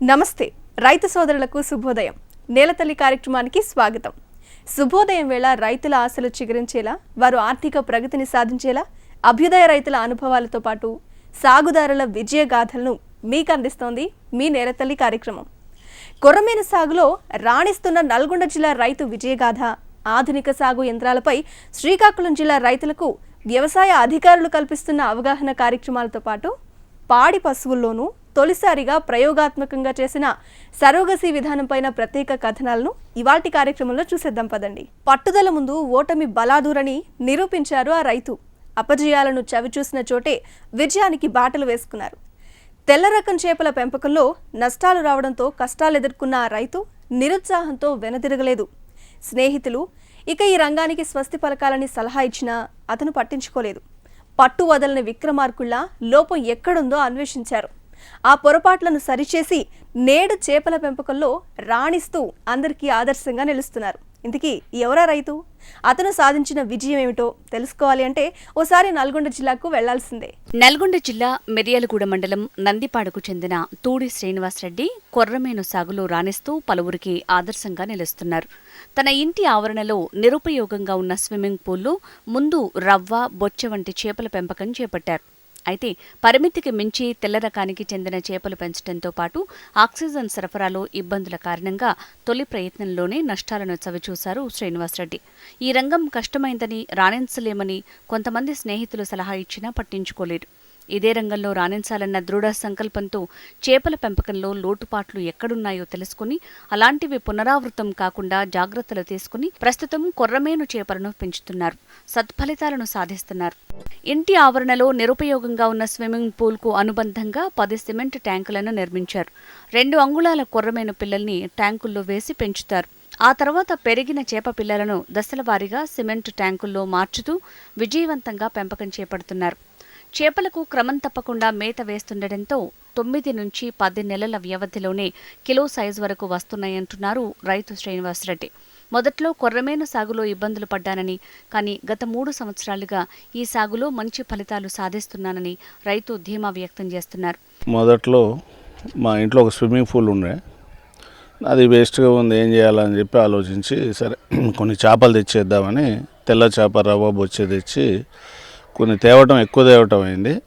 నమస్తే రైతు సోదరులకు శుభోదయం. నేలతల్లి కార్యక్రమానికి స్వాగతం. శుభోదయం వేళ రైతుల ఆశలు చిగురించేలా వారు ఆర్థిక ప్రగతిని సాధించేలా అభ్యుదయ రైతుల అనుభవాలతో పాటు సాగుదారుల విజయగాథలను మీకు అందిస్తోంది మీ నేలతల్లి కార్యక్రమం. కొర్రమీన సాగులో రాణిస్తున్న నల్గొండ జిల్లా రైతు విజయగాథ ఆధునిక సాగు యంత్రాలపై శ్రీకాకుళం జిల్లా రైతులకు వ్యవసాయ అధికారులు కల్పిస్తున్న అవగాహన కార్యక్రమాలతో పాటు పాడి పశువుల్లోనూ తొలిసారిగా ప్రయోగాత్మకంగా చేసిన సరోగసి విధానంపైన ప్రత్యేక కథనాలను ఇవాటి కార్యక్రమంలో చూసేద్దాం పదండి. పట్టుదల ముందు ఓటమి బలాదూరని నిరూపించారు ఆ రైతు. అపజయాలను చవిచూసిన చోటే విజయానికి బాటలు వేసుకున్నారు. తెల్ల రకం చేపల పెంపకంలో నష్టాలు రావడంతో కష్టాలు ఎదుర్కొన్న ఆ రైతు నిరుత్సాహంతో వెనదిరగలేదు. స్నేహితులు ఇక ఈ రంగానికి స్వస్తి పలకాలని సలహా ఇచ్చినా అతను పట్టించుకోలేదు. పట్టు వదలని విక్రమార్కుల్లా లోపం ఎక్కడుందో అన్వేషించారు. ఆ పొరపాట్లను సరిచేసి నేడు చేపల పెంపకంలో రాణిస్తూ అందరికీ ఆదర్శంగా నిలుస్తున్నారు. ఇంతకీ ఎవరా రైతు? అతను సాధించిన విజయం ఏమిటో తెలుసుకోవాలి అంటే ఓసారి నల్గొండ జిల్లాకు వెళ్ళాల్సిందే. నల్గొండ జిల్లా మిర్యాలగూడ మండలం నందిపాడుకు చెందిన తూడి శ్రీనివాసరెడ్డి కొర్రమేను సాగులో రాణిస్తూ పలువురికి ఆదర్శంగా నిలుస్తున్నారు. తన ఇంటి ఆవరణలో నిరుపయోగంగా ఉన్న స్విమ్మింగ్ పూల్లో ముందు రవ్వ బొచ్చ వంటి చేపల పెంపకం చేపట్టారు. అయితే పరిమితికి మించి తెల్ల రకానికి చెందిన చేపలు పెంచడంతో పాటు ఆక్సిజన్ సరఫరాలో ఇబ్బందుల కారణంగా తొలి ప్రయత్నంలోనే నష్టాలను చవిచూశారు శ్రీనివాసరెడ్డి. ఈ రంగం కష్టమైందని రాణించలేమని కొంతమంది స్నేహితులు సలహా ఇచ్చినా పట్టించుకోలేదు. ఇదే రంగంలో రాణించాలన్న దృఢ సంకల్పంతో చేపల పెంపకంలో లోటుపాట్లు ఎక్కడున్నాయో తెలుసుకుని అలాంటివి పునరావృతం కాకుండా జాగ్రత్తలు తీసుకుని ప్రస్తుతం కొర్రమేను చేపలను పెంచుతున్నారు. సత్ఫలితాలను సాధిస్తున్నారు. ఇంటి ఆవరణలో నిరుపయోగంగా ఉన్న స్విమ్మింగ్ పూల్కు అనుబంధంగా పది సిమెంట్ ట్యాంకులను నిర్మించారు. రెండు అంగుళాల కొర్రమేను పిల్లల్ని ట్యాంకుల్లో వేసి పెంచుతారు. ఆ తర్వాత పెరిగిన చేప పిల్లలను దశలవారీగా సిమెంట్ ట్యాంకుల్లో మార్చుతూ విజయవంతంగా పెంపకం చేపడుతున్నారు. చేపలకు క్రమం తప్పకుండా మేత వేస్తుండటంతో తొమ్మిది నుంచి పది నెలల వ్యవధిలోనే కిలో సైజు వరకు వస్తున్నాయంటున్నారు రైతు శ్రీనివాసరెడ్డి. మొదట్లో కొర్రమేను సాగులో ఇబ్బందులు పడ్డానని కానీ గత మూడు సంవత్సరాలుగా ఈ సాగులో మంచి ఫలితాలు సాధిస్తున్నానని రైతు ధీమా వ్యక్తం చేస్తున్నారు. మొదట్లో మా ఇంట్లో ఒక స్విమ్మింగ్ పూల్ ఉండే. అది వేస్ట్గా ఉంది ఏం చేయాలని చెప్పి ఆలోచించి సరే కొన్ని చేపలు తెచ్చేద్దామని తెల్ల చేప రవ్వ బొచ్చే తెచ్చి కొన్ని తేవటం ఎక్కువ తేవటం అయింది.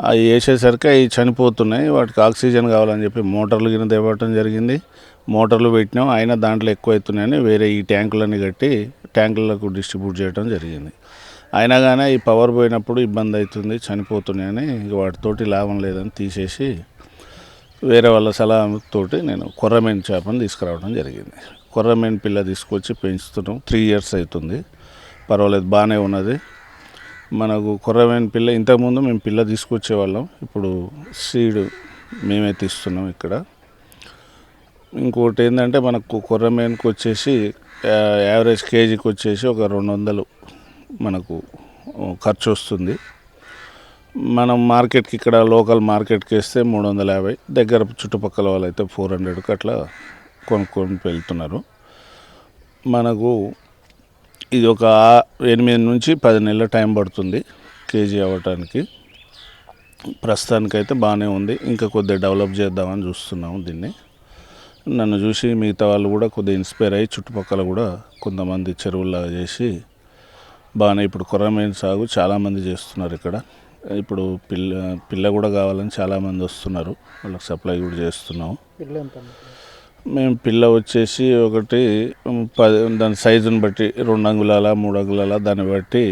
అవి వేసేసరికి అవి చనిపోతున్నాయి. వాటికి ఆక్సిజన్ కావాలని చెప్పి మోటార్లు కింద తేవటం జరిగింది. మోటార్లు పెట్టినాం. అయినా దాంట్లో ఎక్కువ అవుతున్నాయని వేరే ఈ ట్యాంకులన్నీ కట్టి ట్యాంకులకు డిస్ట్రిబ్యూట్ చేయడం జరిగింది. అయినా కానీ ఈ పవర్ పోయినప్పుడు ఇబ్బంది అవుతుంది చనిపోతున్నాయని ఇక వాటితోటి లాభం లేదని తీసేసి వేరే వాళ్ళ సలహాతోటి నేను కొర్రమేన్ చేపను తీసుకురావడం జరిగింది. కొర్రమేన్ పిల్ల తీసుకొచ్చి పెంచుతున్నాం. త్రీ ఇయర్స్ అవుతుంది. పర్వాలేదు బాగానే ఉన్నది. మనకు కుర్రమైన పిల్ల ఇంతకుముందు మేము పిల్ల తీసుకొచ్చేవాళ్ళం. ఇప్పుడు సీడ్ మేమే తీస్తున్నాం ఇక్కడ. ఇంకోటి ఏంటంటే మనకు కొర్రమేన్కి వచ్చేసి యావరేజ్ కేజీకి వచ్చేసి ఒక రెండు వందలు మనకు ఖర్చు వస్తుంది. మనం మార్కెట్కి ఇక్కడ లోకల్ మార్కెట్కి వేస్తే మూడు వందల యాభై. దగ్గర చుట్టుపక్కల వాళ్ళు అయితే ఫోర్ హండ్రెడ్కి అట్లా కొనుక్కొని వెళ్తున్నారు. మనకు ఇది ఒక ఎనిమిది నుంచి పది నెలల టైం పడుతుంది కేజీ అవ్వటానికి. ప్రస్తుతానికైతే బాగానే ఉంది. ఇంకా కొద్దిగా డెవలప్ చేద్దామని చూస్తున్నాము దీన్ని. నన్ను చూసి మిగతా వాళ్ళు కూడా కొద్దిగా ఇన్స్పైర్ అయ్యి చుట్టుపక్కల కూడా కొంతమంది చెరువుల్లాగా చేసి బాగానే ఇప్పుడు కొర్రమీన సాగు చాలామంది చేస్తున్నారు ఇక్కడ. ఇప్పుడు పిల్ల పిల్ల కూడా కావాలని చాలామంది వస్తున్నారు. వాళ్ళకి సప్లై కూడా చేస్తున్నాము. మేము పిల్ల వచ్చేసి ఒకటి పది దాని సైజుని బట్టి రెండు అంగుళాల మూడు అంగుళాల దాన్ని బట్టి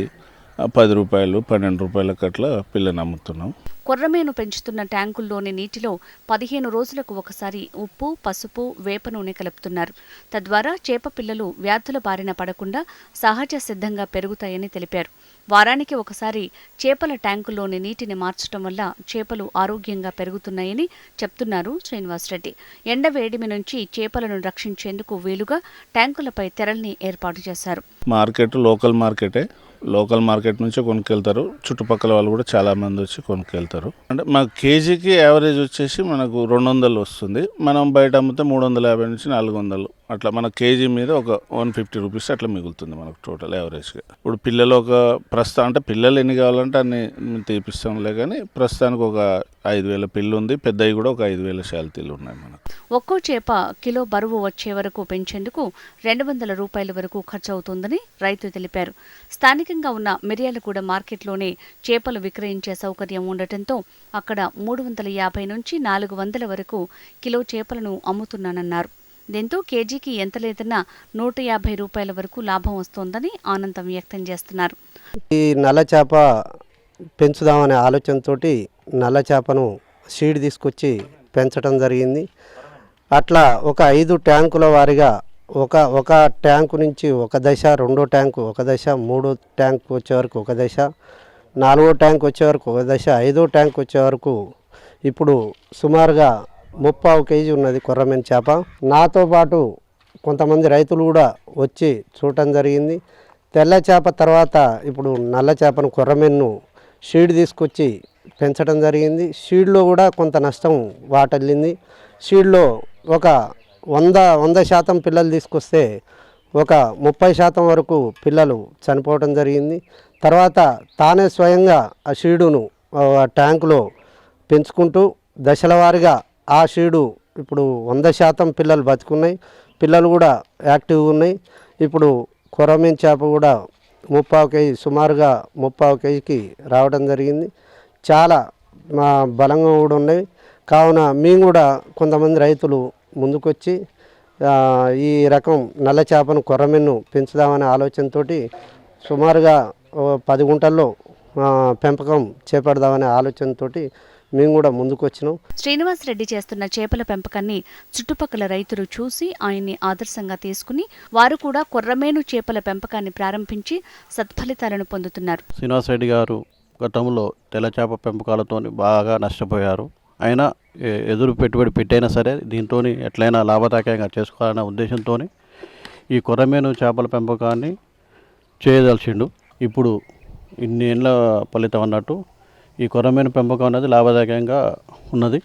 పది రూపాయలు పన్నెండు రూపాయలకట్లా పిల్లని అమ్ముతున్నాం. కొర్రమేను పెంచుతున్న ట్యాంకుల్లోని నీటిలో పదిహేను రోజులకు ఒకసారి ఉప్పు పసుపు వేప నూనె కలుపుతున్నారు. తద్వారా చేప పిల్లలు వ్యాధుల బారిన పడకుండా సహజ సిద్ధంగా పెరుగుతాయని తెలిపారు. వారానికి ఒకసారి చేపల ట్యాంకుల్లోని నీటిని మార్చడం వల్ల చేపలు ఆరోగ్యంగా పెరుగుతున్నాయని చెప్తున్నారు శ్రీనివాసరెడ్డి. ఎండ వేడిమి నుంచి చేపలను రక్షించేందుకు వీలుగా ట్యాంకులపై తెరల్ని ఏర్పాటు చేశారు. మార్కెట్ లోకల్ మార్కెటే. లోకల్ మార్కెట్ నుంచే కొనుక్కెళ్తారు. చుట్టుపక్కల వాళ్ళు కూడా చాలామంది వచ్చి కొనుక్కెళ్తారు. అంటే మా కేజీకి యావరేజ్ వచ్చేసి మనకు రెండు వందలు వస్తుంది. మనం బయట అమ్మితే మూడు వందల యాభై నుంచి నాలుగు వందలు అట్లా మన కేజీ మీద ఒక వన్ ఫిఫ్టీ రూపీస్ అట్లా మిగులుతుంది మనకు టోటల్ యావరేజ్గా. ఇప్పుడు పిల్లలు ఒక ప్రస్తుతం అంటే పిల్లలు ఎన్ని కావాలంటే అన్ని తీపిస్తాంలే కానీ ప్రస్తుతానికి ఒక ఐదు వేల పిల్లు ఉంది పెద్దవి కూడా ఒక ఐదు వేల శాలతీలు ఉన్నాయి మనకు. ఒక్కో చేప కిలో బరువు వచ్చే వరకు పెంచేందుకు రెండు వందల రూపాయల వరకు ఖర్చు అవుతుందని రైతు తెలిపారు. స్థానికంగా ఉన్న మిర్యాలగూడ మార్కెట్లోనే చేపలు విక్రయించే సౌకర్యం ఉండటంతో అక్కడ మూడు వందల యాభై నుంచి నాలుగు వందల వరకు కిలో చేపలను అమ్ముతున్నానన్నారు. దీంతో కేజీకి ఎంత లేదన్నా నూట యాభై రూపాయల వరకు లాభం వస్తోందని ఆనందం వ్యక్తం చేస్తున్నారు. ఈ నల్ల చేప పెంచుదామనే ఆలోచనతోటి నల్ల చేపను సీడ్ తీసుకొచ్చి పెంచడం జరిగింది. అట్లా ఒక ఐదు ట్యాంకుల వారిగా ఒక ఒక ట్యాంకు నుంచి ఒక దశ రెండో ట్యాంకు ఒక దశ మూడో ట్యాంక్ వచ్చే వరకు ఒక దశ నాలుగో ట్యాంక్ వచ్చే వరకు ఒక దశ ఐదో ట్యాంక్ వచ్చే వరకు ఇప్పుడు సుమారుగా ముప్పావు కేజీ ఉన్నది కొర్రమీన చేప. నాతో పాటు కొంతమంది రైతులు కూడా వచ్చి చూడటం జరిగింది. తెల్ల చేప తర్వాత ఇప్పుడు నల్ల చేపను కొర్రమెన్ను షీడ్ తీసుకొచ్చి పెంచడం జరిగింది. షీడ్లో కూడా కొంత నష్టం వాటల్లింది. షీడ్లో ఒక వంద వంద శాతం పిల్లలు తీసుకొస్తే ఒక ముప్పై శాతం వరకు పిల్లలు చనిపోవడం జరిగింది. తర్వాత తానే స్వయంగా ఆ షీడును ఆ ట్యాంకులో పెంచుకుంటూ దశల వారీగా ఆ షీడు ఇప్పుడు వంద శాతం పిల్లలు బతుకున్నాయి. పిల్లలు కూడా యాక్టివ్గా ఉన్నాయి. ఇప్పుడు కొరమీన్ చేప కూడా ముప్పావు కేజీ సుమారుగా ముప్పావు కేజీకి రావడం జరిగింది. చాలా మా బలంగా కూడా ఉన్నాయి. కావున మేము కూడా కొంతమంది రైతులు ముందుకొచ్చి ఆ, ఈ రకం నల్ల చేపను కొర్రమెన్ను పెంచుదామనే ఆలోచనతోటి సుమారుగా పది గుంటల్లో పెంపకం చేపడదామనే ఆలోచనతోటి మేము కూడా ముందుకు వచ్చినాం శ్రీనివాస్ రెడ్డి చేస్తున్న చేపల పెంపకాన్ని చుట్టుపక్కల రైతులు చూసి ఆయన్ని ఆదర్శంగా తీసుకుని వారు కూడా కొర్రమేను చేపల పెంపకాన్ని ప్రారంభించి సత్ఫలితాలను పొందుతున్నారు. శ్రీనివాసరెడ్డి గారు గతంలో తెల్లచేప పెంపకాలతో బాగా నష్టపోయారు. అయినా ఎదురు పెట్టుబడి పెట్టైనా సరే దీంతో ఎట్లయినా లాభదాయకంగా చేసుకోవాలనే ఉద్దేశంతో ఈ కొర్రమేను చేపల పెంపకాన్ని చేయదలిచిండు. ఇప్పుడు ఇన్ని ఏళ్ళ ఫలితం అన్నట్టు ఈ కొర్రమేను పెంపకం అనేది లాభదాయకంగా ఉన్నది.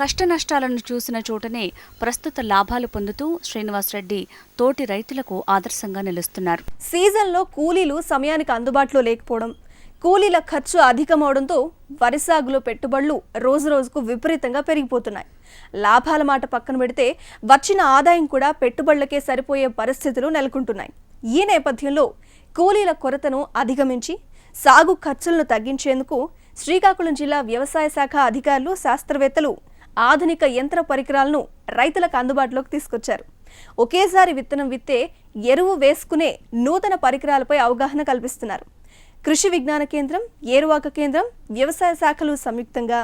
కష్ట నష్టాలను చూసిన చోటనే ప్రస్తుత లాభాలు పొందుతూ శ్రీనివాస్ రెడ్డి తోటి రైతులకు ఆదర్శంగా నిలుస్తున్నారు. సీజన్లో కూలీలు సమయానికి అందుబాటులో లేకపోవడం కూలీల ఖర్చు అధికమవడంతో వరి సాగులో పెట్టుబడులు రోజురోజుకు విపరీతంగా పెరిగిపోతున్నాయి. లాభాల మాట పక్కన పెడితే వచ్చిన ఆదాయం కూడా పెట్టుబడులకే సరిపోయే పరిస్థితులు నెలకొంటున్నాయి. ఈ నేపథ్యంలో కూలీల కొరతను అధిగమించి సాగు ఖర్చులను తగ్గించేందుకు శ్రీకాకుళం జిల్లా వ్యవసాయ శాఖ అధికారులు శాస్త్రవేత్తలు ఆధునిక యంత్ర పరికరాలను రైతులకు అందుబాటులోకి తీసుకొచ్చారు. ఒకేసారి విత్తనం విత్తే ఎరువు వేసుకునే నూతన పరికరాలపై అవగాహన కల్పిస్తున్నారు. కృషి విజ్ఞాన కేంద్రం ఏరువాక కేంద్రం వ్యవసాయ శాఖలు సంయుక్తంగా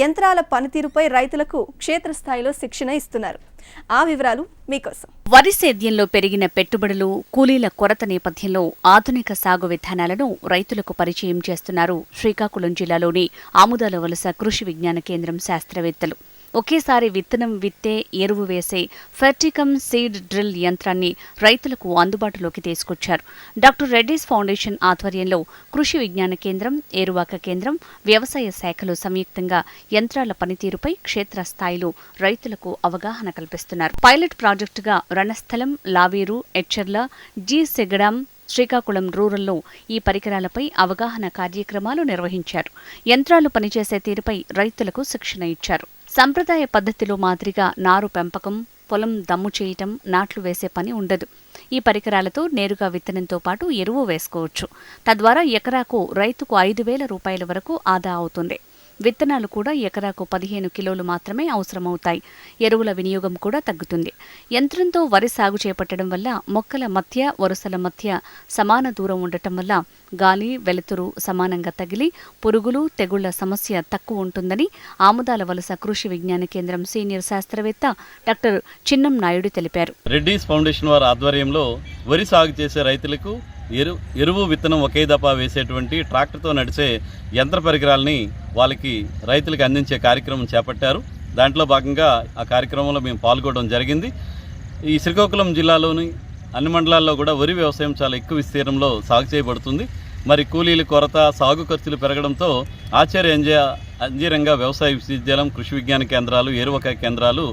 యంత్రాల పనితీరుపై రైతులకు క్షేత్రస్థాయిలో శిక్షణ ఇస్తున్నారు. ఆ వివరాలు మీకోసం. వరి సేద్యంలో పెరిగిన పెట్టుబడులు కూలీల కొరత నేపథ్యంలో ఆధునిక సాగు విధానాలను రైతులకు పరిచయం చేస్తున్నారు శ్రీకాకుళం జిల్లాలోని ఆముదాల వలస కృషి విజ్ఞాన కేంద్రం శాస్త్రవేత్తలు. ఒకేసారి విత్తనం విత్తే ఎరువు వేసే ఫెర్టికమ్ సీడ్ డ్రిల్ యంత్రాన్ని రైతులకు అందుబాటులోకి తీసుకొచ్చారు. డాక్టర్ రెడ్డిస్ ఫౌండేషన్ ఆధ్వర్యంలో కృషి విజ్ఞాన కేంద్రం ఏరువాక కేంద్రం వ్యవసాయ శాఖలు సంయుక్తంగా యంత్రాల పనితీరుపై క్షేత్రస్థాయిలో రైతులకు అవగాహన కల్పిస్తున్నారు. పైలట్ ప్రాజెక్టుగా రణస్థలం లావేరు ఎచ్చర్ల జి సెగడాం శ్రీకాకుళం రూరల్లో ఈ పరికరాలపై అవగాహన కార్యక్రమాలు నిర్వహించారు. యంత్రాలు పనిచేసే తీరుపై రైతులకు శిక్షణ ఇచ్చారు. సంప్రదాయ పద్ధతిలో మాదిరిగా నారు పెంపకం పొలం దమ్ము చేయటం నాట్లు వేసే పని ఉండదు. ఈ పరికరాలతో నేరుగా విత్తనంతో పాటు ఎరువు వేసుకోవచ్చు. తద్వారా ఎకరాకు రైతుకు ఐదు వేల రూపాయల వరకు ఆదా అవుతుంది. విత్తనాలు కూడా ఎకరాకు పదిహేను కిలోలు మాత్రమే అవసరమవుతాయి. ఎరువుల వినియోగం కూడా తగ్గుతుంది. యంత్రంతో వరి సాగు చేపట్టడం వల్ల మొక్కల మధ్య వరుసల మధ్య సమాన దూరం ఉండటం వల్ల గాలి వెలుతురు సమానంగా తగిలి పురుగులు తెగుళ్ళ సమస్య తక్కువ ఉంటుందని ఆముదాల వలస కృషి విజ్ఞాన కేంద్రం సీనియర్ శాస్త్రవేత్త డాక్టర్ చిన్నం నాయుడు తెలిపారు. రెడ్డిస్ ఫౌండేషన్ వారి ఆధ్వర్యంలో వరి సాగు చేసే రైతులకు ఎరు ఎరువు విత్తనం ఒకే దఫా వేసేటువంటి ట్రాక్టర్తో నడిచే యంత్ర పరికరాలని వాళ్ళకి రైతులకు అందించే కార్యక్రమం చేపట్టారు. దాంట్లో భాగంగా ఆ కార్యక్రమంలో మేము పాల్గొనడం జరిగింది. ఈ శ్రీకాకుళం జిల్లాలోని అన్ని మండలాల్లో కూడా వరి వ్యవసాయం చాలా ఎక్కువ విస్తీర్ణంలో సాగు చేయబడుతుంది. మరి కూలీల కొరత సాగు ఖర్చులు పెరగడంతో ఆచార్య అంజ అంజీరంగ వ్యవసాయ విశ్వవిద్యాలయం కృషి విజ్ఞాన కేంద్రాలు ఏరువకాయ కేంద్రాలు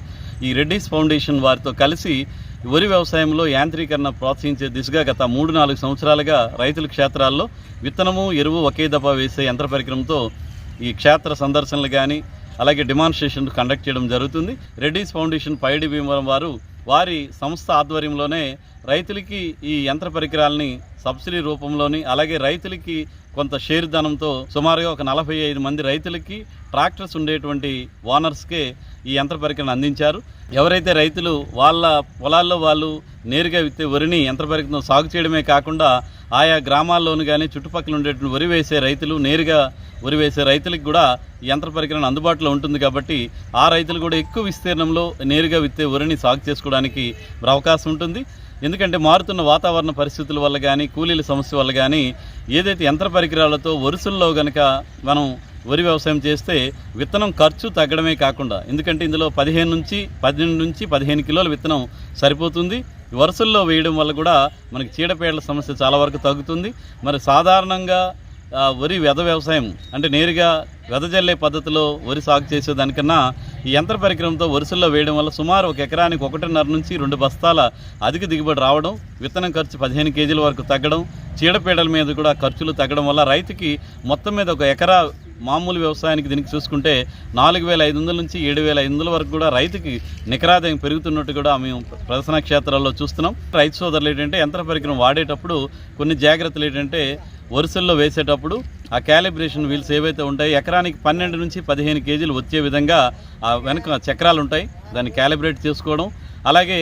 ఈ రెడ్డిస్ ఫౌండేషన్ వారితో కలిసి వరి వ్యవసాయంలో యాంత్రీకరణ ప్రోత్సహించే దిశగా గత మూడు నాలుగు సంవత్సరాలుగా రైతుల క్షేత్రాల్లో విత్తనము ఎరువు ఒకే దఫా వేసే యంత్ర పరికరంతో ఈ క్షేత్ర సందర్శనలు కానీ అలాగే డిమాన్స్ట్రేషన్ కండక్ట్ చేయడం జరుగుతుంది. రెడ్డీస్ ఫౌండేషన్ పైడి భీమవరం వారు వారి సంస్థ ఆధ్వర్యంలోనే రైతులకి ఈ యంత్ర పరికరాలని సబ్సిడీ రూపంలోని అలాగే రైతులకి కొంత షేర్ ధనంతో సుమారుగా ఒక నలభై ఐదు మంది రైతులకి ట్రాక్టర్స్ ఉండేటువంటి ఓనర్స్కే ఈ యంత్ర పరికరాన్ని అందించారు. ఎవరైతే రైతులు వాళ్ళ పొలాల్లో వాళ్ళు నేరుగా విత్తే వరిని యంత్ర పరికరం సాగు చేయడమే కాకుండా ఆయా గ్రామాల్లోనూ కానీ చుట్టుపక్కల ఉండేటువంటి వరి వేసే రైతులు నేరుగా వరి వేసే రైతులకు కూడా ఈ యంత్ర పరికరం అందుబాటులో ఉంటుంది కాబట్టి ఆ రైతులు కూడా ఎక్కువ విస్తీర్ణంలో నేరుగా విత్తే వరిని సాగు చేసుకోవడానికి అవకాశం ఉంటుంది. ఎందుకంటే మారుతున్న వాతావరణ పరిస్థితుల వల్ల కానీ కూలీల సమస్య వల్ల కానీ ఏదైతే యంత్ర పరికరాలతో వరుసల్లో గనక మనం వరి వ్యవసాయం చేస్తే విత్తనం ఖర్చు తగ్గడమే కాకుండా ఎందుకంటే ఇందులో పదిహేను నుంచి పన్నెండు నుంచి పదిహేను కిలోల విత్తనం సరిపోతుంది. వరుసల్లో వేయడం వల్ల కూడా మనకి చీడపీడల సమస్య చాలా వరకు తగ్గుతుంది. మరి సాధారణంగా వరి వెద వ్యవసాయం అంటే నేరుగా వెదజల్లే పద్ధతిలో వరి సాగు చేసేదానికన్నా ఈ యంత్ర పరికరంతో వరుసల్లో వేయడం వల్ల సుమారు ఒక ఎకరానికి ఒకటిన్నర నుంచి రెండు బస్తాల అధిక దిగుబడి రావడం విత్తనం ఖర్చు పదిహేను కేజీల వరకు తగ్గడం చీడపీడల మీద కూడా ఖర్చులు తగ్గడం వల్ల రైతుకి మొత్తం మీద ఒక ఎకరా మామూలు వ్యవసాయానికి దీనికి చూసుకుంటే నాలుగు వేల ఐదు వందల నుంచి ఏడు వేల ఐదు వందల వరకు కూడా రైతుకి నికరాదాయం పెరుగుతున్నట్టు కూడా మేము ప్రదర్శన క్షేత్రాల్లో చూస్తున్నాం. రైతు సోదరులు ఏంటంటే యంత్ర పరికరం వాడేటప్పుడు కొన్ని జాగ్రత్తలు ఏంటంటే వరుసల్లో వేసేటప్పుడు ఆ క్యాలిబ్రేషన్ వీల్స్ ఏవైతే ఉంటాయో ఎకరానికి పన్నెండు నుంచి పదిహేను కేజీలు వచ్చే విధంగా ఆ వెనక చక్రాలు ఉంటాయి. దాన్ని క్యాలిబ్రేట్ చేసుకోవడం. అలాగే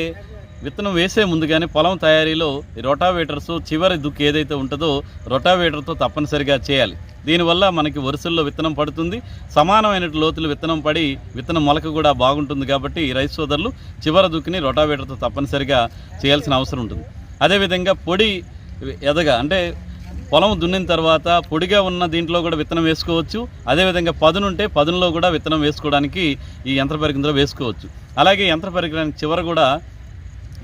విత్తనం వేసే ముందుగానే పొలం తయారీలో ఈ రొటావేటర్స్ చివరి దుక్కు ఏదైతే ఉంటుందో రొటావేటర్తో తప్పనిసరిగా చేయాలి. దీనివల్ల మనకి వరుసల్లో విత్తనం పడుతుంది. సమానమైన లోతులు విత్తనం పడి విత్తనం మొలక కూడా బాగుంటుంది కాబట్టి ఈ రైతు సోదరులు చివర దుక్కుని రొటావేటర్తో తప్పనిసరిగా చేయాల్సిన అవసరం ఉంటుంది. అదేవిధంగా పొడి ఎదగా అంటే పొలం దున్నిన తర్వాత పొడిగా ఉన్న దీంట్లో కూడా విత్తనం వేసుకోవచ్చు. అదేవిధంగా పదునుంటే పదునులో కూడా విత్తనం వేసుకోవడానికి ఈ యంత్ర పరికరంలో వేసుకోవచ్చు. అలాగే యంత్ర పరికరానికి చివర కూడా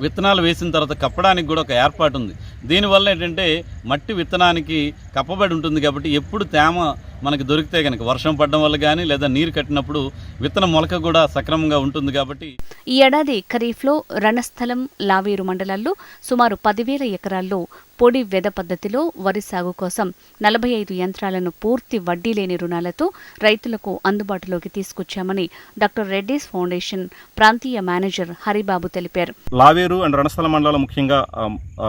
విత్తనాలు వేసిన తర్వాత కప్పడానికి కూడా ఒక ఏర్పాటు ఉంది. దీనివల్ల ఏంటంటే మట్టి విత్తనానికి కప్పబడి ఉంటుంది కాబట్టి ఎప్పుడు తేమ మనకి దొరికితే కనుక వర్షం పడడం వల్ల కానీ లేదా నీరు కట్టినప్పుడు విత్తన మొలక కూడా సక్రమంగా ఉంటుంది కాబట్టి ఈ ఏడాది ఖరీఫ్లో రణస్థలం లావేరు మండలాల్లో సుమారు పదివేల ఎకరాల్లో పొడి వెద పద్ధతిలో వరి సాగు కోసం నలభై ఐదు యంత్రాలను పూర్తి వడ్డీ లేని రుణాలతో రైతులకు అందుబాటులోకి తీసుకొచ్చామని డాక్టర్ రెడ్డీస్ ఫౌండేషన్ ప్రాంతీయ మేనేజర్ హరిబాబు తెలిపారు. లావేరు అండ్ రణస్థల మండలాలు ముఖ్యంగా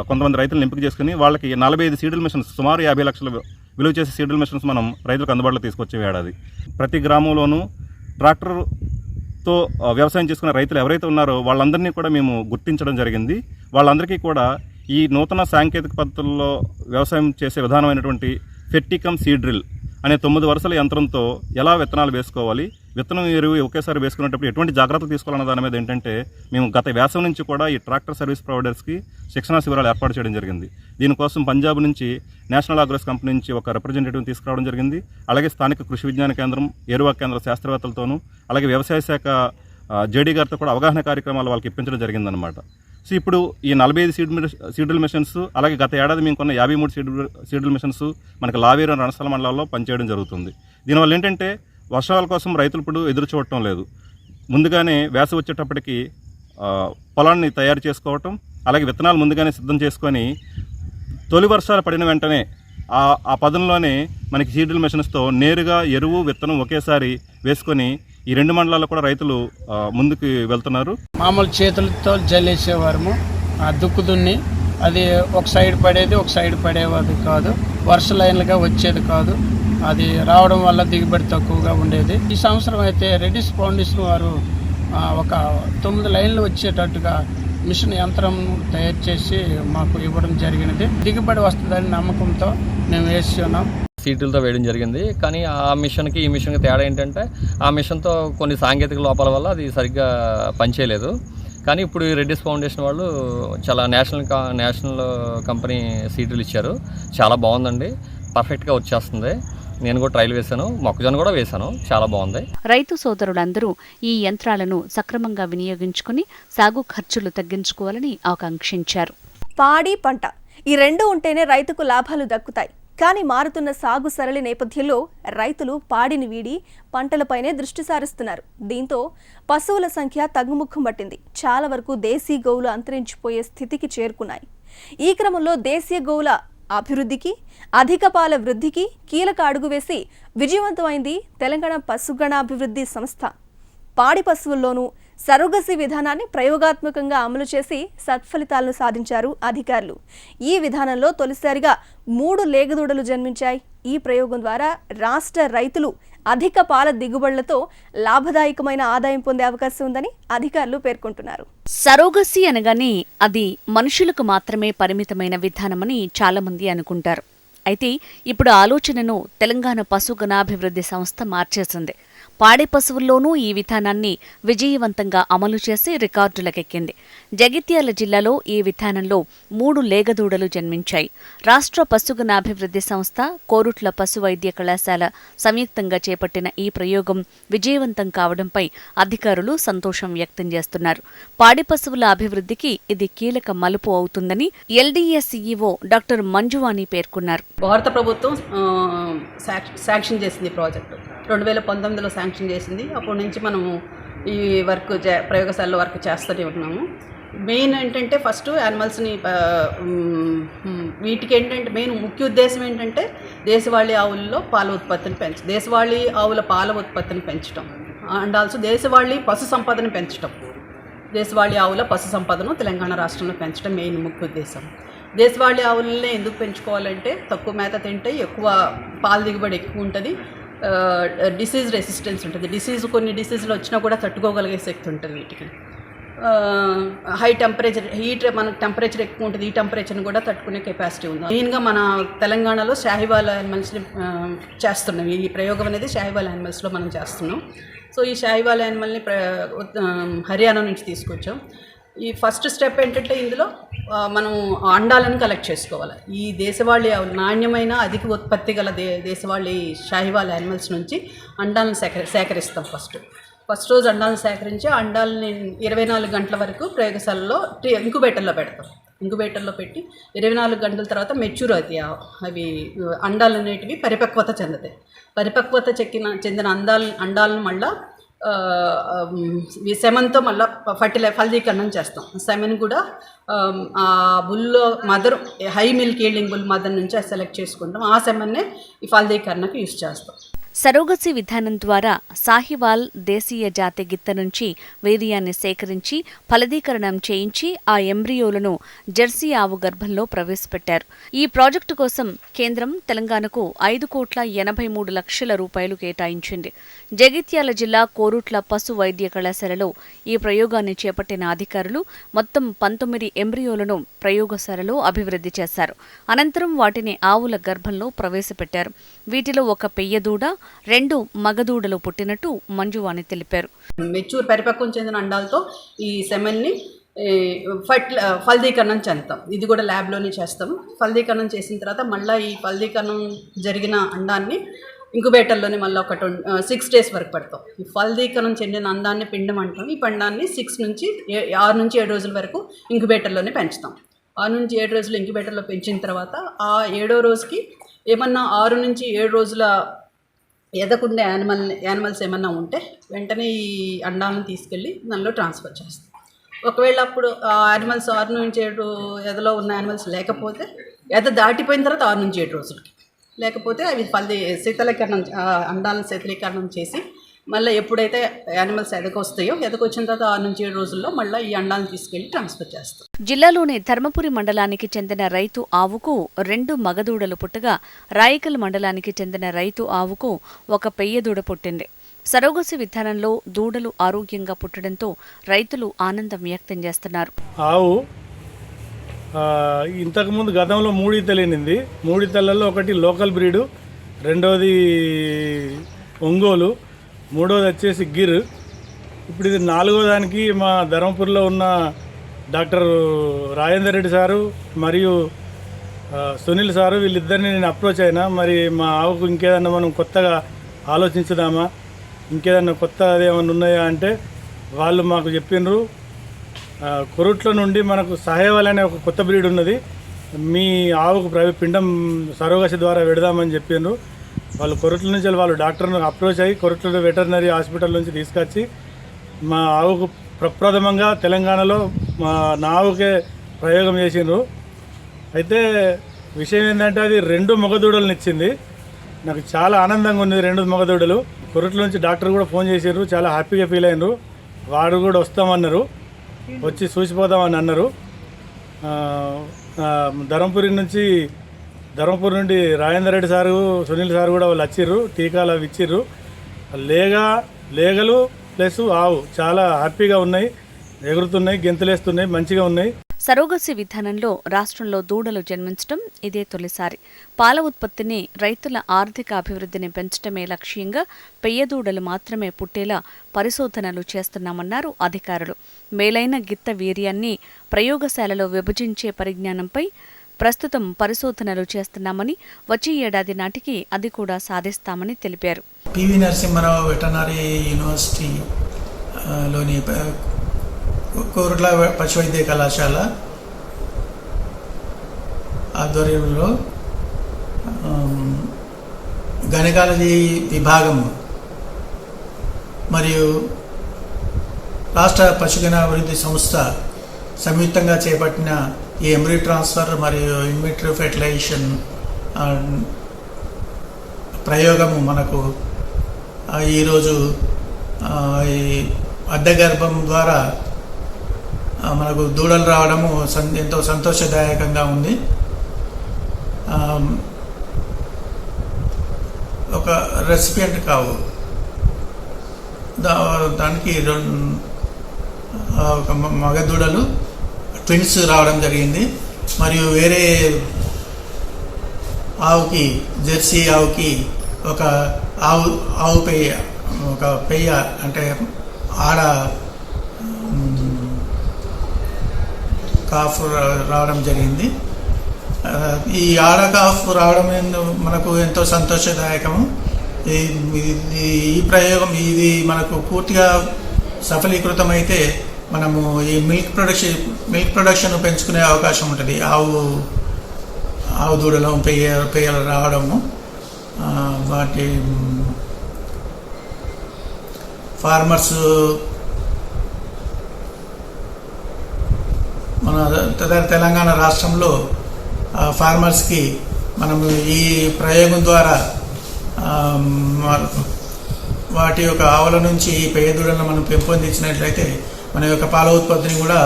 కొంతమంది రైతులను ఎంపిక చేసుకుని వాళ్ళకి నలభై ఐదు సీడల్ మిషన్స్ సుమారు యాభై లక్షల విలువ చేసే సీడ్రిల్ మిషన్స్ మనం రైతులకు అందుబాటులో తీసుకొచ్చే ఏడాది. ప్రతి గ్రామంలోనూ ట్రాక్టర్తో వ్యవసాయం చేసుకునే రైతులు ఎవరైతే ఉన్నారో వాళ్ళందరినీ కూడా మేము గుర్తించడం జరిగింది. వాళ్ళందరికీ కూడా ఈ నూతన సాంకేతిక పద్ధతుల్లో వ్యవసాయం చేసే విధానమైనటువంటి ఫెట్టికమ్ సీడ్రిల్ అనే తొమ్మిది వరుసల యంత్రంతో ఎలా విత్తనాలు వేసుకోవాలి విత్తనం ఎరువు ఒకేసారి వేసుకునేటప్పుడు ఎటువంటి జాగ్రత్తలు తీసుకోవాలన్న దాని మీద ఏంటంటే మేము గత వేసం నుంచి కూడా ఈ ట్రాక్టర్ సర్వీస్ ప్రొవైడర్స్కి శిక్షణా శిబిరాలు ఏర్పాటు చేయడం జరిగింది. దీనికోసం పంజాబ్ నుంచి నేషనల్ ఆగ్రెస్ కంపెనీ నుంచి ఒక రిప్రజెంటేటివ్ తీసుకురావడం జరిగింది. అలాగే స్థానిక కృషి విజ్ఞాన కేంద్రం ఏరువా కేంద్ర శాస్త్రవేత్తలతోనూ అలాగే వ్యవసాయ శాఖ జేడీ గారితో కూడా అవగాహన కార్యక్రమాలు వాళ్ళకి ఇప్పించడం జరిగిందనమాట సో ఇప్పుడు ఈ నలభై ఐదు సీడ్ సీడ్రిల్ మిషన్స్ అలాగే గత ఏడాది మేము కొన్న యాభై మూడు సీడ్ సీడ్రిల్ మిషన్స్ మనకి లావేరు రణస్థల మండలాల్లో పనిచేయడం జరుగుతుంది. దీనివల్ల ఏంటంటే వర్షాల కోసం రైతులు ఇప్పుడు ఎదురు చూడటం లేదు. ముందుగానే వేసవి వచ్చేటప్పటికి పొలాన్ని తయారు చేసుకోవటం అలాగే విత్తనాలు ముందుగానే సిద్ధం చేసుకొని తొలి వర్షాలు పడిన వెంటనే ఆ ఆ పదంలోనే మనకి సీడ్రిల్ మెషిన్స్తో నేరుగా ఎరువు విత్తనం ఒకేసారి వేసుకొని ఈ రెండు మండలాల్లో కూడా రైతులు ముందుకు వెళ్తున్నారు. మామూలు చేతులతో జల్లేసేవారము. ఆ దుక్కు దున్ని అది ఒక సైడ్ పడేది ఒక సైడ్ పడేవాది కాదు. వరుస లైన్లుగా వచ్చేది కాదు. అది రావడం వల్ల దిగుబడి తక్కువగా ఉండేది. ఈ సంవత్సరం అయితే రెడ్డిస్ ఫౌండేషన్ వారు ఒక తొమ్మిది లైన్లు వచ్చేటట్టుగా మిషన్ యంత్రం తయారు చేసి మాకు ఇవ్వడం జరిగినది. దిగుబడి వస్తుందని నమ్మకంతో మేము వేసి ఉన్నాం. సీట్లతో వేయడం జరిగింది. కానీ ఆ మిషన్కి ఈ మిషన్కి తేడా ఏంటంటే ఆ మిషన్తో కొన్ని సాంకేతిక లోపాల వల్ల అది సరిగ్గా పనిచేయలేదు. కానీ ఇప్పుడు ఈ రెడ్డిస్ ఫౌండేషన్ వాళ్ళు చాలా నేషనల్ నేషనల్ కంపెనీ సీట్లు ఇచ్చారు. చాలా బాగుందండి. పర్ఫెక్ట్గా వచ్చేస్తుంది. నేను కూడా ట్రైల్ వేశాను మొక్కజొన్న కూడా వేశాను చాలా బాగుంది. రైతు సోదరులందరూ ఈ యంత్రాలను సక్రమంగా వినియోగించుకుని సాగు ఖర్చులు తగ్గించుకోవాలని ఆకాంక్షించారు. పాడి పంట ఈ రెండు ఉంటేనే రైతుకు లాభాలు దక్కుతాయి. కానీ మారుతున్న సాగు సరళి నేపథ్యంలో రైతులు పాడిని వీడి పంటలపైనే దృష్టి సారిస్తున్నారు. దీంతో పశువుల సంఖ్య తగ్గుముఖం పట్టింది. చాలా వరకు దేశీ గోవులు అంతరించిపోయే స్థితికి చేరుకున్నాయి. ఈ క్రమంలో దేశీయ గోవుల అభివృద్ధికి అధిక పాల వృద్ధికి కీలక అడుగు వేసి విజయవంతమైంది తెలంగాణ పశుగణాభివృద్ధి సంస్థ. పాడి పశువుల్లోనూ సరోగసి విధానాన్ని ప్రయోగాత్మకంగా అమలు చేసి సత్ఫలితాలను సాధించారు అధికారులు. ఈ విధానంలో తొలిసారిగా మూడు లేగదూడలు జన్మించాయి. ఈ ప్రయోగం ద్వారా రాష్ట్ర రైతులు అధిక పాల దిగుబడులతో లాభదాయకమైన ఆదాయం పొందే అవకాశం ఉందని అధికారులు పేర్కొంటున్నారు. సరోగసి అనగానే అది మనుషులకు మాత్రమే పరిమితమైన విధానమని చాలామంది అనుకుంటారు. అయితే ఇప్పుడు ఆలోచనను తెలంగాణ పశుగణాభివృద్ధి సంస్థ మార్చేసింది. పాడి పశువుల్లోనూ ఈ విధానాన్ని విజయవంతంగా అమలు చేసి రికార్డులకెక్కింది. జగిత్యాల జిల్లాలో ఈ విధానంలో మూడు లేగదూడలు జన్మించాయి. రాష్ట్ర పశుగనాభివృద్ధి సంస్థ కోరుట్ల పశు వైద్య కళాశాల సంయుక్తంగా చేపట్టిన ఈ ప్రయోగం విజయవంతం కావడంపై అధికారులు సంతోషం వ్యక్తం చేస్తున్నారు. పాడి పశువుల అభివృద్ధికి ఇది కీలక మలుపు అవుతుందని ఎల్డీఎస్ సీఈఓ డాక్టర్ మంజువాణి పేర్కొన్నారు. భారత ప్రభుత్వం శాంక్షన్ చేసింది ప్రాజెక్టు. రెండు వేల పంతొమ్మిదిలో శాంక్షన్ చేసింది. అప్పటి నుంచి మనము ఈ వర్క్ చే- ప్రయోగశాలలో వర్క్ చేస్తూనే ఉన్నాము. మెయిన్ ఏంటంటే ఫస్ట్ యానిమల్స్ని వీటికి ఏంటంటే మెయిన్ ముఖ్య ఉద్దేశం ఏంటంటే దేశవాళీ ఆవుల్లో పాల ఉత్పత్తిని పెంచ దేశవాళీ ఆవుల పాల ఉత్పత్తిని పెంచడం అండ్ ఆల్సో దేశవాళీ పశు సంపదను పెంచడం దేశవాళీ ఆవుల పశు సంపదను తెలంగాణ రాష్ట్రంలో పెంచడం మెయిన్ ముఖ్య ఉద్దేశం. దేశవాళీ ఆవులనే ఎందుకు పెంచుకోవాలంటే తక్కువ మేత తింటే ఎక్కువ పాల దిగుబడి ఎక్కువ ఉంటుంది. డిసీజ్ రెసిస్టెన్స్ ఉంటుంది. డిసీజ్ కొన్ని డిసీజులు వచ్చినా కూడా తట్టుకోగలిగే శక్తి ఉంటుంది వీటికి. హై టెంపరేచర్ హీట్ మన టెంపరేచర్ ఎక్కువ ఉంటుంది. ఈ టెంపరేచర్ని కూడా తట్టుకునే కెపాసిటీ ఉంది. మెయిన్గా మన తెలంగాణలో షాహివాల్ యానిమల్స్ని చేస్తున్నాం. ఈ ప్రయోగం అనేది షాహివాల్ యానిమల్స్లో మనం చేస్తున్నాం. సో ఈ షాహివాల్ యానిమల్ని హర్యానా నుంచి తీసుకొచ్చాం. ఈ ఫస్ట్ స్టెప్ ఏంటంటే ఇందులో మనం అండాలను కలెక్ట్ చేసుకోవాలి. ఈ దేశవాళీ నాణ్యమైన అధిక ఉత్పత్తి గల దే దేశవాళీ షాహివాల్ యానిమల్స్ నుంచి అండాలను సేకరి సేకరిస్తాం ఫస్ట్ ఫస్ట్ రోజు అండాలను సేకరించి అండాలని ఇరవై నాలుగు గంటల వరకు ప్రయోగశాలలో టి- ఇంకుబేటర్లో పెడతాం. ఇంకుబేటర్లో పెట్టి ఇరవై నాలుగు గంటల తర్వాత మెచ్యూర్ అవుతాయి అవి అండాలు అనేటివి పరిపక్వత చెందుతాయి. పరిపక్వత చెక్కిన చెందిన అందాలు అండాలను మళ్ళీ ఈ సెమన్తో మళ్ళీ ఫర్టిలై ఫలదీకరణం చేస్తాం. సెమెన్ కూడా ఆ బుల్లో mother high milk yielding bull mother నుంచి సెలెక్ట్ చేసుకుంటాం. ఆ సెమన్నే ఈ ఫలదీకరణకు యూస్ చేస్తాం. సరోగసి విధానం ద్వారా సాహివాల్ దేశీయ జాతి గిత్త నుంచి వీర్యాన్ని సేకరించి ఫలదీకరణం చేయించి ఆ ఎంబ్రియోలను జెర్సీ ఆవు గర్భంలో ప్రవేశపెట్టారు. ఈ ప్రాజెక్టు కోసం కేంద్రం తెలంగాణకు ఐదు కోట్ల ఎనభై మూడు లక్షల రూపాయలు కేటాయించింది. జగిత్యాల జిల్లా కోరుట్ల పశు వైద్య కళాశాలలో ఈ ప్రయోగాన్ని చేపట్టిన అధికారులు మొత్తం పంతొమ్మిది ఎంబ్రియోలను ప్రయోగశాలలో అభివృద్ధి చేశారు. అనంతరం వాటిని ఆవుల గర్భంలో ప్రవేశపెట్టారు. వీటిలో ఒక పెయ్యదూడ రెండు మగదూడలు పుట్టినట్టు మంజువాణి తెలిపారు. మెచ్యూర్ పరిపక్వం చెందిన అండాలతో ఈ సెమెన్ని ఫట్ ఫలదీకరణం చెందుతాం ఇది కూడా ల్యాబ్లోనే చేస్తాం ఫలదీకరణం చేసిన తర్వాత మళ్ళీ ఈ ఫలదీకరణం జరిగిన అండాన్ని ఇంకుబేటర్లోనే మళ్ళీ ఒక ట్వం సిక్స్ డేస్ వరకు పడతాం. ఈ ఫలదీకరణం చెందిన అండాన్ని పిండం అంటాం. ఈ పండాన్ని సిక్స్ నుంచి ఏ- ఆరు నుంచి ఏడు రోజుల వరకు ఇంకుబేటర్లోనే పెంచుతాం. ఆరు నుంచి ఏడు రోజులు ఇంక్యుబేటర్లో పెంచిన తర్వాత ఆ ఏడో రోజుకి ఏమన్నా ఆరు నుంచి ఏడు రోజుల ఎదకుండే యానిమల్ యానిమల్స్ ఏమన్నా ఉంటే వెంటనే ఈ అండాలను తీసుకెళ్ళి దానిలో ట్రాన్స్ఫర్ చేస్తాం. ఒకవేళ అప్పుడు యానిమల్స్ ఆరు నుంచి ఏడు ఎదలో ఉన్న యానిమల్స్ లేకపోతే ఎద దాటిపోయిన తర్వాత ఆరు నుంచి ఏడు రోజులకి. లేకపోతే అవి పల్లి శీతలీకరణం అండాలను శీతలీకరణం చేసి మళ్ళీ ఎప్పుడైతే యానిమల్స్ ఎదకొస్తాయో ఎదకొచ్చిన తర్వాత ఆరు నుంచి ఏడు రోజుల్లో మళ్ళీ ఈ అండాలను తీసుకెళ్ళి ట్రాన్స్ఫర్ చేస్తాం జిల్లాలోని ధర్మపురి మండలానికి చెందిన రైతు ఆవుకు రెండు మగదూడలు పుట్టగా రాయికల్ మండలానికి చెందిన రైతు ఆవుకు ఒక పెయ్యదూడ పుట్టింది. సరోగసి విధానంలో దూడలు ఆరోగ్యంగా పుట్టడంతో రైతులు ఆనందం వ్యక్తం చేస్తున్నారు. ఆవు ఆ, ఇంతకుముందు గతంలో మూడితలేనింది మూడితలలో ఒకటి లోకల్ బ్రీడు రెండోది ఒంగోలు. మూడోది వచ్చేసి గిర్. ఇప్పుడు ఇది నాలుగో దానికి మా ధర్మపూర్లో ఉన్న డాక్టర్ రాజేందర్ రెడ్డి సారు మరియు సునీల్ సారు వీళ్ళిద్దరిని నేను అప్రోచ్ అయినా మరి మా ఆవుకు ఇంకేదన్నా మనం కొత్తగా ఆలోచించుదామా? ఇంకేదన్నా కొత్త ఏమన్నా ఉన్నాయా అంటే వాళ్ళు మాకు చెప్పిండ్రు కొరుట్ల నుండి మనకు సహేవల్ అనే ఒక కొత్త బ్రీడ్ ఉన్నది. మీ ఆవుకు ప్రైవే పిండం సరోగసి ద్వారా పెడదామని చెప్పిండ్రు వాళ్ళు కొరట్ల నుంచి వాళ్ళు డాక్టర్ను అప్రోచ్ అయ్యి కొరట్ల వెటర్నరీ హాస్పిటల్ నుంచి తీసుకొచ్చి మా ఆవుకు ప్రప్రథమంగా తెలంగాణలో మా నా ఆవుకే ప్రయోగం చేసిండ్రు. అయితే విషయం ఏంటంటే అది రెండు మగదూడలను ఇచ్చింది. నాకు చాలా ఆనందంగా ఉంది రెండు మగదూడలు. కొరట్ల నుంచి డాక్టర్ కూడా ఫోన్ చేసిండ్రు. చాలా హ్యాపీగా ఫీల్ అయినరు. వాడు కూడా వస్తామన్నారు. వచ్చి చూసిపోదామని అన్నారు. ధర్మపురి నుంచి ధర్మపూర్ నుండి రాజేందర్ రెడ్డి సారు సునీల్ సార్ కూడా వాళ్ళు వచ్చిర్రు టీకాలు అవి ఇచ్చిర్రు. లేగ లేగలు ప్లస్ ఆవు చాలా హ్యాపీగా ఉన్నాయి. ఎగురుతున్నాయి గెంతులేస్తున్నాయి మంచిగా ఉన్నాయి. సరోగసి విధానంలో రాష్ట్రంలో దూడలు జన్మించడం ఇదే తొలిసారి. పాల ఉత్పత్తిని రైతుల ఆర్థిక అభివృద్ధిని పెంచడమే లక్ష్యంగా పెయ్య దూడలు మాత్రమే పుట్టేలా పరిశోధనలు చేస్తున్నామన్నారు అధికారులు. మేలైన గిత్త వీర్యాన్ని ప్రయోగశాలలో విభజించే పరిజ్ఞానంపై ప్రస్తుతం పరిశోధనలు చేస్తున్నామని వచ్చే ఏడాది నాటికి అది కూడా సాధిస్తామని తెలిపారు. పివి నరసింహారావు వెటనరీ యూనివర్సిటీ లోని కోరుట్ల పశు వైద్య కళాశాల ఆధ్వర్యంలో గణకాలజీ విభాగం మరియు రాష్ట్ర పశుగణ అభివృద్ధి సంస్థ సంయుక్తంగా చేపట్టిన ఈ ఎంబ్రీ ట్రాన్స్ఫర్ మరియు ఇన్విట్రో ఫెర్టిలైజేషన్ ప్రయోగము మనకు ఈరోజు ఈ అద్దె గర్భం ద్వారా మనకు దూడలు రావడము సం- ఎంతో సంతోషదాయకంగా ఉంది. ఒక రెసిపియంట్ కావు. దా దానికి రెండు ఒక మగ దూడలు ట్విన్స్ రావడం జరిగింది. మరియు వేరే ఆవుకి జెర్సీ ఆవుకి ఒక ఆవు ఆవు పెయ్య ఒక పెయ్య అంటే ఆడ కాఫ్ రా- రావడం జరిగింది. ఈ ఆడ కాఫ్ రావడం మనకు ఎంతో సంతోషదాయకము. ఈ ప్రయోగం ఇది మనకు పూర్తిగా సఫలీకృతమైతే మనము ఈ మిల్క్ ప్రొడక్షన్ మిల్క్ ప్రొడక్షన్ పెంచుకునే అవకాశం ఉంటుంది. ఆవు ఆవు దూడలు పెయ్య పెయ్యలు రావడము వాటి ఫార్మర్స్ మన తెలంగాణ రాష్ట్రంలో ఫార్మర్స్కి మనం ఈ ప్రయోగం ద్వారా వాటి యొక్క ఆవుల నుంచి ఈ పేదూడలను మనం పెంపొందించినట్లయితే మన యొక్క పాల ఉత్పత్తిని కూడా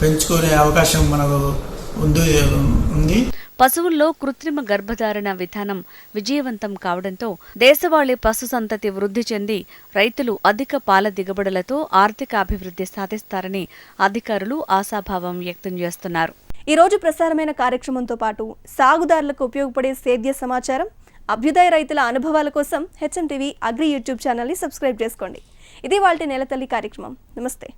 పెంచుకునే అవకాశం మనకు ఉంది ఉంది. పశువుల్లో కృత్రిమ గర్భధారణ విధానం విజయవంతం కావడంతో దేశవాళీ పశు సంతతి వృద్ధి చెంది రైతులు అధిక పాల దిగుబడులతో ఆర్థిక అభివృద్ధి సాధిస్తారని అధికారులు ఆశాభావం వ్యక్తం చేస్తున్నారు. ఈ రోజు ప్రసారమైన కార్యక్రమంతో పాటు సాగుదారులకు ఉపయోగపడే సేద్య సమాచారం అభ్యుదయ రైతుల అనుభవాల కోసం హెచ్ఎం టీవీ అగ్రి యూట్యూబ్ ఛానల్ని సబ్స్క్రైబ్ చేసుకోండి. ఇది వాళ్ళ నెలతల్లి కార్యక్రమం. నమస్తే.